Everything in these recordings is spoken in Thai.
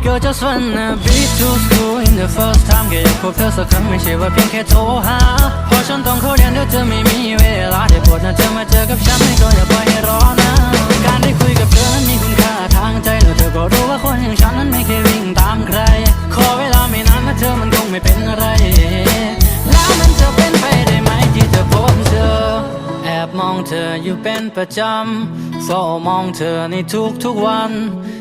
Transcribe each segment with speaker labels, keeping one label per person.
Speaker 1: Baby girl just wanna be to school in the first time แค่อยากพบเธอสักครั้งไม่ใช่ว่าเพียงแค่โทรหาเพราะฉันต้องเข้าเรียนเดี๋ยวจะไม่มีเวลาได้โปรดนะเธอมาเจอกับฉันไม่ก็อย่าปล่อยให้รอนะ การได้คุยกับเธอนั้นมีคุณค่าทางใจแล้วเธอก็รู้ว่าคนอย่างฉันนั้นไม่เคยวิ่งตามใคร ขอเวลาไม่นานนะเธอมันคงไม่เป็นอะไร แล้วมันจะเป็นไปได้ไหมที่จะพบเธอแอบมองเธออยู่เป็นประจำเฝ้ามองเธอในทุกๆวัน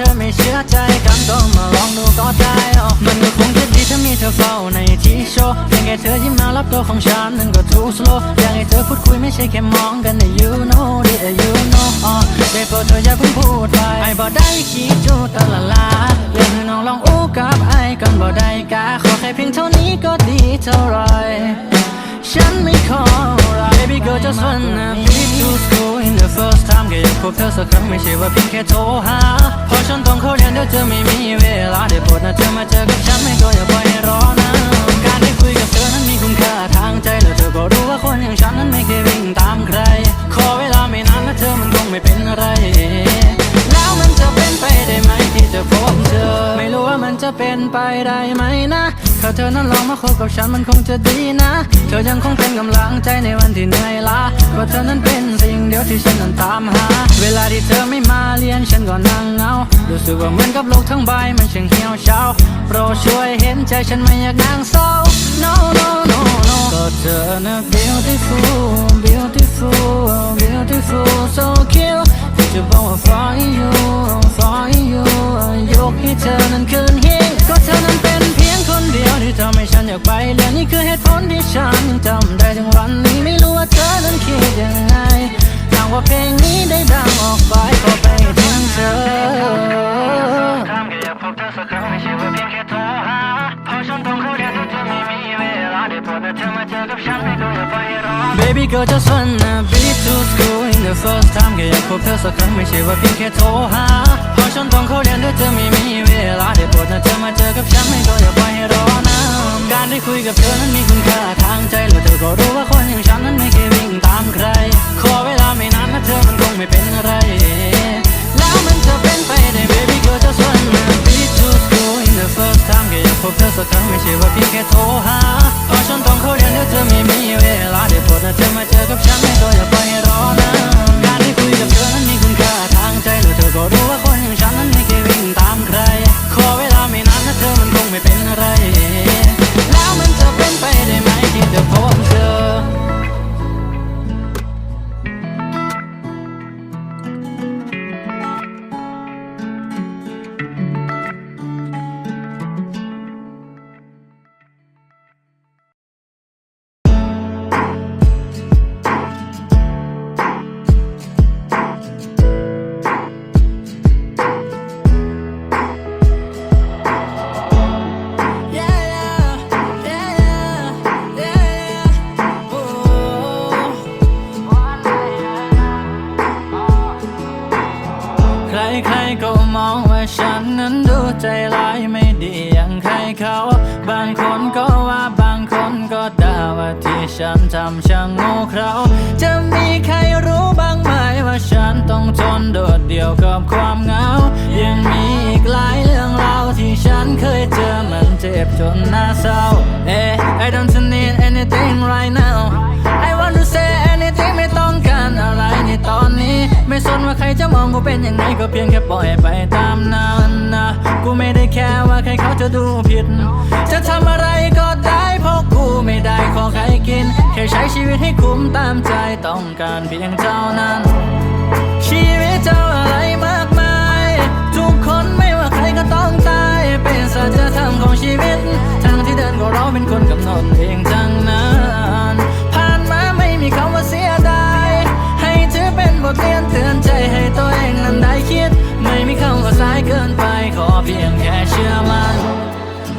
Speaker 1: เธอไม่เชื่อใจกันก็มาลองดูก็ได้อ๋อมันก็คงจะดีถ้ามีเธอเฝ้าในที่โชว์เพียงแค่เธอยิ้มมารับตัวของฉันนั้นก็ too slow อยากให้เธอพูดคุยไม่ใช่แค่มองกันแต่ you know that you know อ๋อได้โปรดเธออย่าเพิ่งพูดไปไอ้บ่ได้ขี้จูตะละลาเรื่องให้น้องลองอู้กับไอ้กันบ่ได้กาขอแค่เพียงเท่านี้ก็ดีเท่าไรฉันไม่ขอ Baby girl just wanna be to school in the first time แค่อยากพบเธอสักครั้งไม่ใช่ว่าเพียงแค่โทรหาเพราะฉันต้องเข้าเรียนเดี๋ยวจะไม่มีเวลาได้โปรดนะเธอมาเจอกับฉันไม่ก็อย่าปล่อยให้รอนะการได้คุยกับเธอนั้นมีคุณค่าทางใจแล้วเธอก็รู้ว่าคนอย่างฉันนั้นไม่เคยวิ่งตามใคร ขอเวลาไม่นานและเธอมันคงไม่เป็นอะไร ได้ไหมที่จะพบเธอไม่รู้ว่ามันจะเป็นไปได้ไหมนะถ้าเธอนั้นลองมาคบกับฉันมันคงจะดีนะ เธอยังคงเป็นกำลังใจในวันที่เหนื่อยล้าเพราะเธอนั้นเป็นสิ่งเดียวที่ฉันนั้นตามหา เวลาที่เธอไม่มาเรียนฉันก็นั่ง รู้สึกว่าเหมือนกับโลกทั้งใบมันช่างเหี่ยวเฉาโปรดช่วยเห็นใจฉันไม่อยากนั่งเศร้า no no no no ก็เธอนะ beautiful beautiful beautiful so cute จะบอกว่า for you for you ยกให้เธอนั้นคืนหิ้งก็เธอนั้นเป็นเพียงคนเดียวที่ทำให้ฉันอยากไปและนี่คือเหตุผลที่ฉันยังจำได้ถึงวันนี้ไม่รู้ว่าเธอนั้นคิดยังไง ว่าเพลงนี้ได้ดังออกไปก็ไปถึงเธอทำแค่อยากพบเธอสักครั้งไม่ใช่ว่าเพียงแค่โทรหาเพราะฉันต้องเข้าเรียนที่เธอไม่มีเวลาได้โปรดนะเธอมาเจอกับฉันไม่ก็อย่าไปให้รอ Baby girl just wanna be to school in the first time แค่อยากพบเธอสักครั้งไม่ใช่ว่าเพียงแค่โทรหาเพราะฉันต้องเข้าเรียนด้วยเธอไม่มีเวลาได้โปรดนะเธอมาเจอกับฉันไม่ก็อย่าไปให้รอนะการได้คุยกับเธอนั้นมีคุณค่าทางใจแล้วเธอก็รู้ว่าคนอย่างฉันนั้นไม่เคยวิ่งตามใคร ขอเวลาไม่นานนะ เธอมันคงไม่เป็นอะไร แล้วมันจะเป็นไปได้ Baby girl just wanna be to school in the first time แค่อยากพบเธอสักครั้งไม่ใช่ว่าเพียงแค่โทรหาเพราะฉันต้องเข้าเรียนเดี๋ยวเธอไม่มีเวลาได้โปรดนะเธอมาเจอกับฉันไม่ก็อย่าไปให้รอนะการได้คุยกับเธอนั้นมีคุณค่าทางใจแล้วเธอก็รู้ว่าคนอย่างฉันนั้นไม่เคยวิ่งตามใคร ขอเวลาไม่นานนะเธอมันคงไม่เป็นอะไร ครๆก็มองว่าฉันนั้นดูใจร้ายไม่ดีอย่างใครเขา บางคนก็ว่าบางคนก็ด่าว่าที่ฉันทำช่างโง่เขลาจะมีใครรู้บ้างไหมว่าฉันต้องทนโดดเดี่ยวกับความเหงา ยังมีอีกหลายเรื่องราวที่ฉันเคยเจอมันเจ็บจนน่าเศร้า Eh I don't need anything right now I want ต้องการอะไรในตอนนี้ ไม่สนว่าใครจะมองกูเป็นยังไงก็เพียงแค่ปล่อยไปตามนั้นนะกูไม่ได้แค่ว่าใครเขาจะดูผิด จะทำอะไรก็ได้เพราะกูไม่ได้ขอใครกิน แค่ใช้ชีวิตให้คุ้มตามใจต้องการเพียงเท่านั้น ชีวิตเจ้าอะไรมากมาย ทุกคนไม่ว่าใครก็ต้องตายเป็นสัจธรรมของชีวิตทางที่เดินก็เราเป็นคนกำหนดเองทั้งนั้นผ่านมาไม่มีคำว่าเสีย บทเรียนเตือนใจให้ตัวเองนั้นได้คิด ไม่มีคำว่าสายเกินไป ขอเพียงแค่เชื่อมัน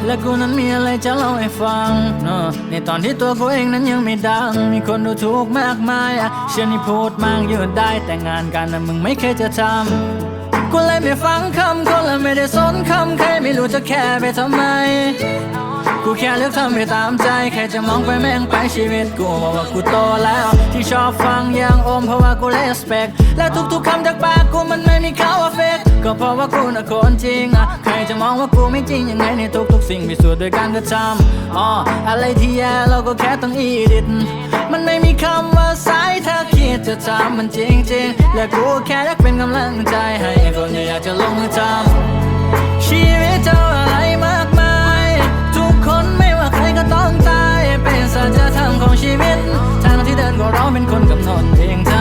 Speaker 1: และกูนั้นมีอะไรจะเล่าให้ฟังเนอะในตอนที่ตัวกูเองนั้นยังไม่ดัง มีคนดูถูกมากมายอะเชื่อนี่พูดมากยืดได้แต่งานกันนะมึงไม่เคยจะทำ กูเลยไม่ฟังคำคนและไม่ได้สนคำใครไม่รู้จะแค่ไปทำไม กูแค่เลือกทำไปตามใจ แค่จะมองไปแม่งไปชีวิตกูบอกว่ากูโตแล้ว ที่ชอบฟังอย่างโอมเพราะว่ากูเลสเปกและทุกๆคำจากปากกูมันไม่มีเขาว่าเฟกก็เพราะว่ากูน่ะคนจริงอะใครจะมองว่ากูไม่จริงยังไงในทุกๆสิ่งพิสูจน์ด้วยการกระทำอ๋ออะไรที่แย่เราก็แค่ต้องอีดิทมันไม่มีคำว่าสายถ้าคิดจะทำมันจริงๆ และกูแค่อยากเป็นกำลังใจให้คนที่อยากจะลงมือทำชีวิตเจ้า สัจธรรมของชีวิต ทางที่เดินก็เราเป็นคนกำหนดเองทั้งนั้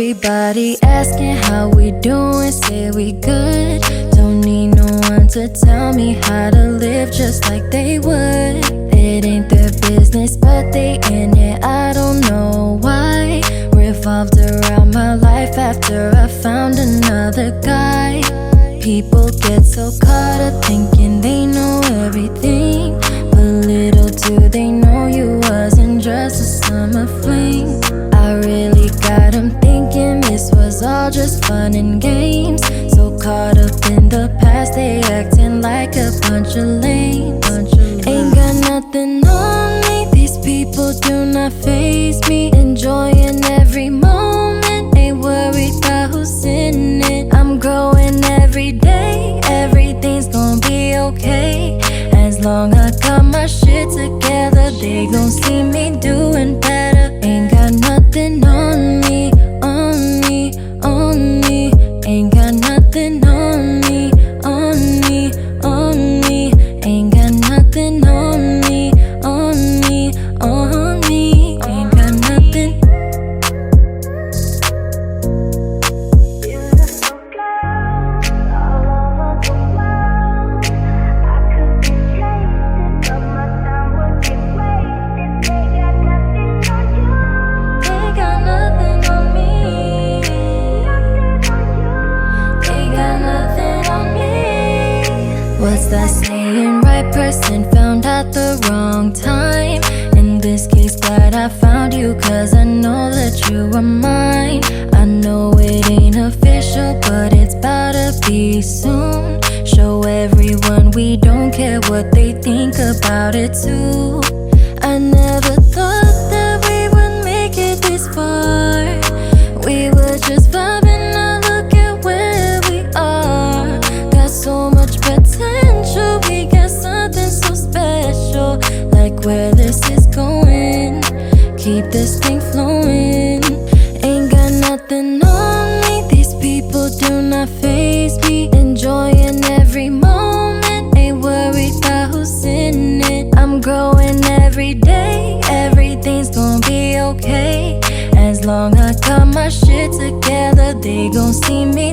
Speaker 2: Everybody asking how we doing, say we good. Don't need no one to tell me how to live just like they would. It ain't their business, but they in it. I don't know why. Revolved around my life after I found another guy. People get so caught up thinking they know everything. But little do they know you wasn't just a summer all just fun and games. So caught up in the past, they acting like a bunch of lame. Ain't got nothing on me. These people do not phase me. Enjoying every moment, ain't worried about who's in it. I'm growing every day, everything's gonna be okay. As long I got my shit together, they gon' see me doing better. What they think about it, too. I never thought that we would make it this far. As long I got my shit together, they gon' see me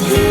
Speaker 3: ดีก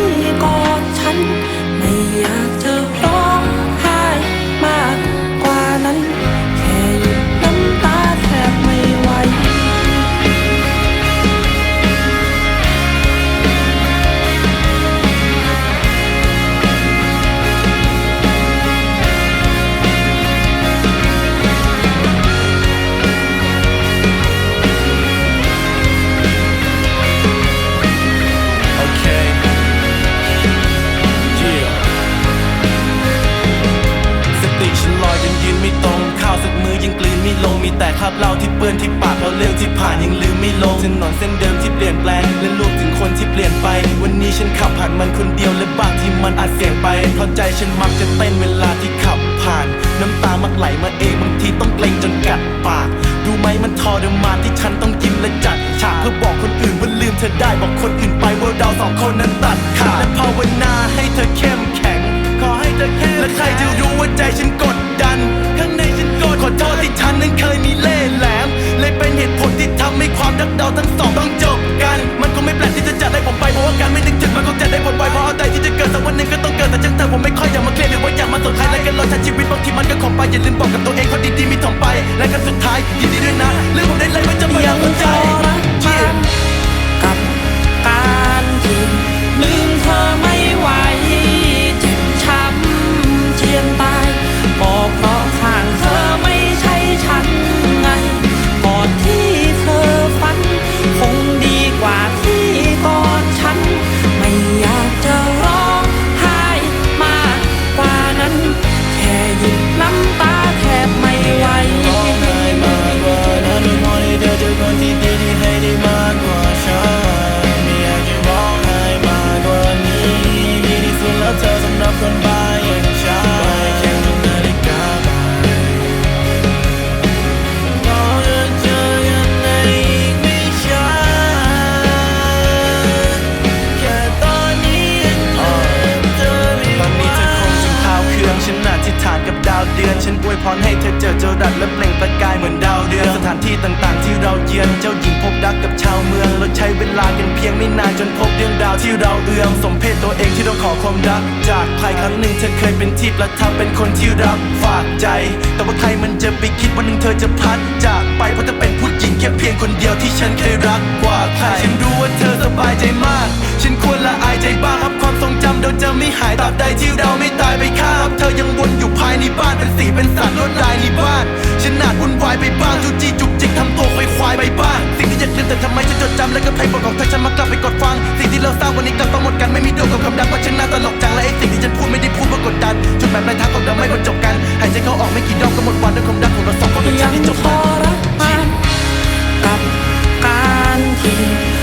Speaker 3: ติ
Speaker 4: ฉันลอยยังยืนไม่ตรงข้าวสักมือยังกลืนไม่ลงมีแต่คราบเหล้าที่เปื้อนที่ปากเราเรื่องที่ผ่านยังลืมไม่ลงถนนเส้นเดิมที่เปลี่ยนแปลงและลูกถึงคนที่เปลี่ยนไป วันนี้ฉันขับผ่านมันคนเดียวและบางที่มันอาจเสี่ยงไปเพราะใจฉันมักจะเต้นเวลาที่ขับผ่าน น้ำตามักไหลมาเองบางทีต้องเกรงจนกัดปากดูไหมมันทรมานที่ฉันต้องยิ้มและจัดฉากเพื่อบอกคนอื่นว่าลืมเธอได้บอกคนอื่นไปว่าเราสองคนนั้นตัดขาดและภาวนาให้เธอเข้ม อให้เธอแค่และใครจะรู้ว่าใจฉันกดดัน ข้างในฉันกดขอโทษที่ฉันนั้นเคยมีเล่ห์แหลมเลยเป็นเหตุผลที่ทำให้ความรักเราทั้งสองต้องจบกัน มันคงไม่แปลกที่จะจัดให้ผมไปเพราะว่าการไม่นึกถึงมันคงจะได้ผลไวเพราะเอาใจที่จะเกิดสักวันหนึ่งก็ต้องเกิดแต่จังเธอผมไม่ค่อยอยากมาเคลียดหรือว่าอยากมาสนใครและกันเรอใช้ชีวิตบางทีมันก็ขอไปอย่า
Speaker 3: ลืมบอกกับ่
Speaker 4: รับฝากใจ แต่ว่าใครมันจะไปคิดวันหนึ่งเธอจะพัดจากไปเพราะเธอเป็นผู้หญิงแค่เพียงคนเดียวที่ฉันเคยรักกว่าใคร ฉันรู้ว่าเธอสบายใจมาก ฉันควรละอายใจบ้างครับ ทรงจำเราจะไม่หายตราบใดที่เราไม่ตายไปข้ามเธอยังวนอยู่ภายในบ้านเป็นสีเป็นสัตว์ลวดลายในบ้านฉันอาจวุ่นวายไปบ้างจูจี้จุกจิกทำตัวควายควายไปบ้างสิ่งที่อยากลืมแต่ทำไมฉันจดจำและก็เพลงบทของเธอฉันมากลับไปกดฟัง สิ่งที่เราสร้างวันนี้กลับต้องหมดกันไม่มีดวงกับคำดังว่าฉันน่าตลกจังและไอ้สิ่งที่ฉันพูดไม่ได้พูดเพราะกดดันจุดหมายปลายทางของเราไม่บรรจบกันหายใจเข้าออกไม่กี่ดอกก็หมดวันด้วยความรักของเราสองคนเป็นฉันที่จบ
Speaker 3: ท
Speaker 4: มัน
Speaker 3: รมากับการที่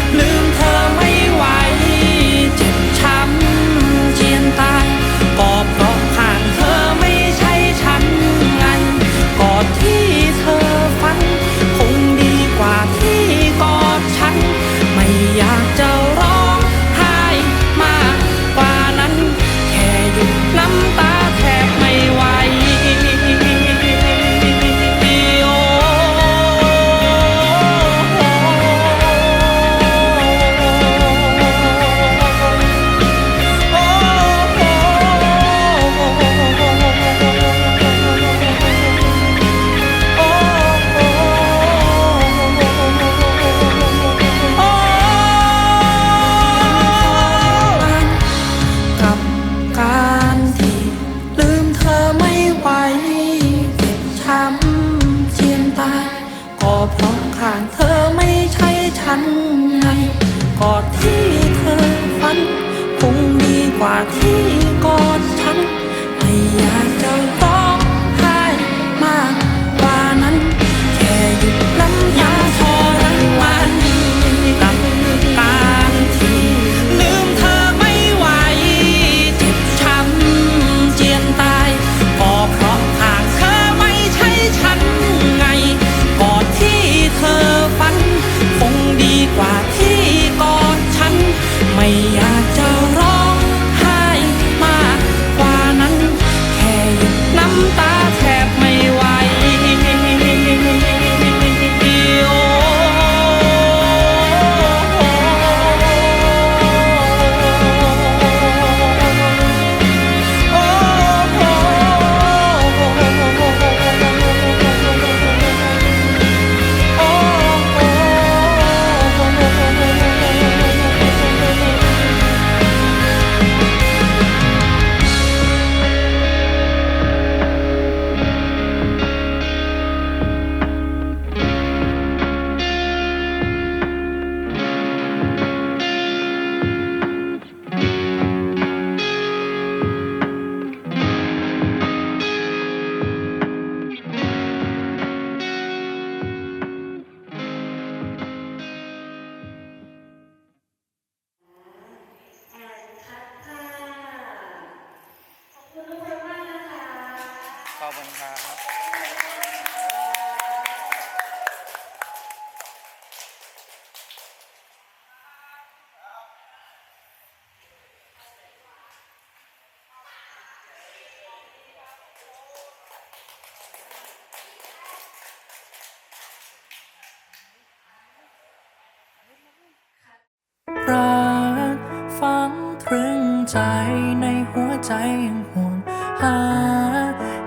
Speaker 3: ใจยั
Speaker 5: งห่วงหา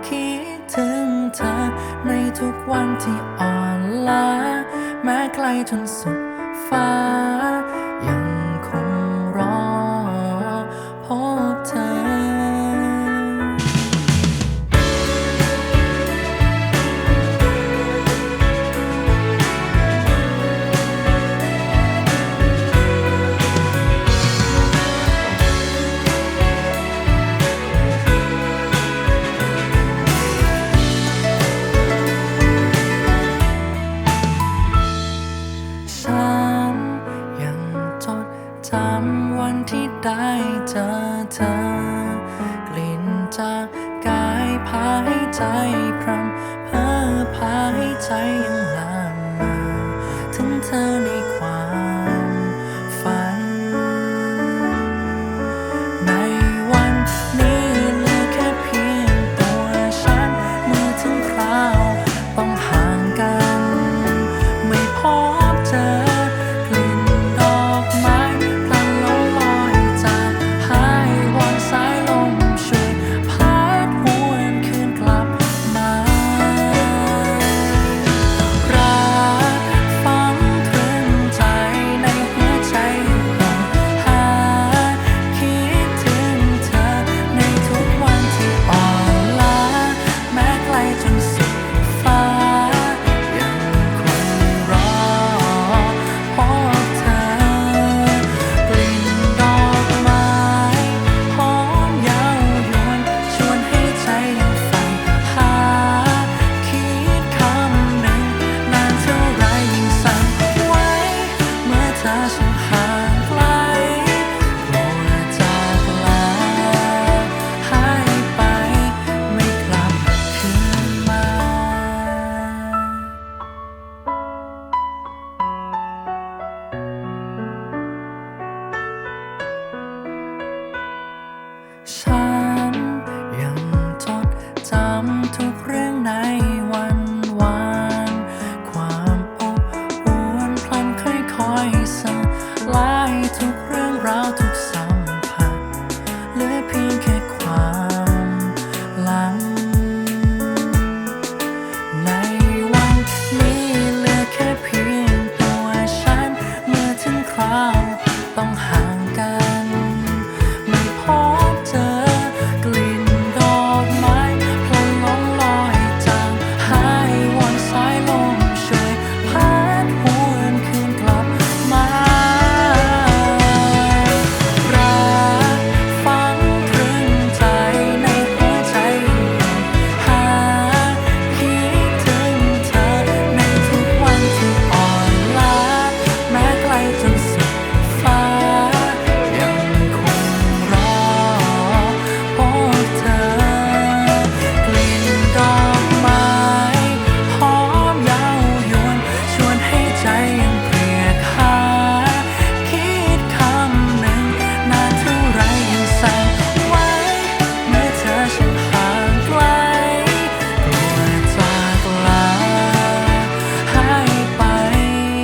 Speaker 5: คิดถึงเธอ ในทุกวันที่อ่อนล้า แม้ไกลจนสุดฟ้า